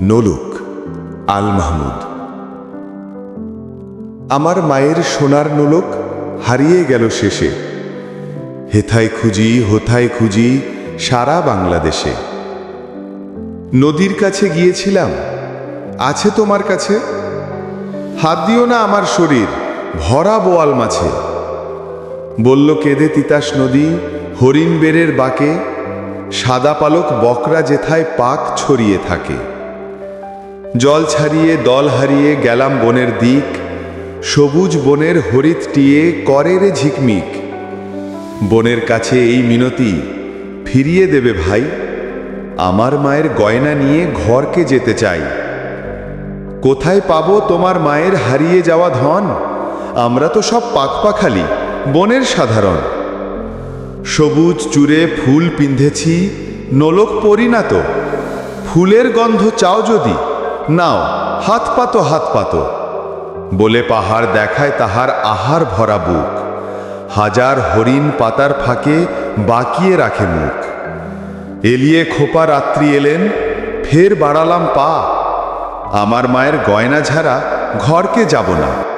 নলুক, আল মাহমুদ। আমার মায়ের সোনার নোলক হারিয়ে গেল শেষে। হেথায় খুঁজি হোথায় খুঁজি সারা বাংলাদেশে। নদীর কাছে গিয়েছিলাম, আছে তোমার কাছে? হাত দিও না আমার শরীর, ভরা বোয়াল মাছে। বলল, কেঁদে তিতাস নদী, হরিণ বেরের বাঁকে, সাদা পালক বকরা যেথায় পাক ছড়িয়ে থাকে। জল ছাড়িয়ে দল হারিয়ে গেলাম বনের দিক, সবুজ বনের হরিত টিয়ে করে রে ঝিকমিক। বনের কাছে এই মিনতি, ফিরিয়ে দেবে ভাই, আমার মায়ের গয়না নিয়ে ঘরকে যেতে চাই। কোথায় পাবো তোমার মায়ের হারিয়ে যাওয়া ধন? আমরা তো সব পাকপাখালি, বনের সাধারণ। সবুজ চূড়ে ফুল পিন্ধেছি, নোলক পরি না তো ফুলের গন্ধ চাও যদি নাও, হাত পাতো হাত পাতো। বলে পাহাড় দেখায় তাহার আহার ভরা বুক। হাজার হরিণ পাতার ফাঁকে বাকিয়ে রাখে মুখ। এলিয়ে খোপা রাত্রি এলেন, ফের বাড়ালাম পা। আমার মায়ের গয়না ছাড়া ঘরকে যাব না।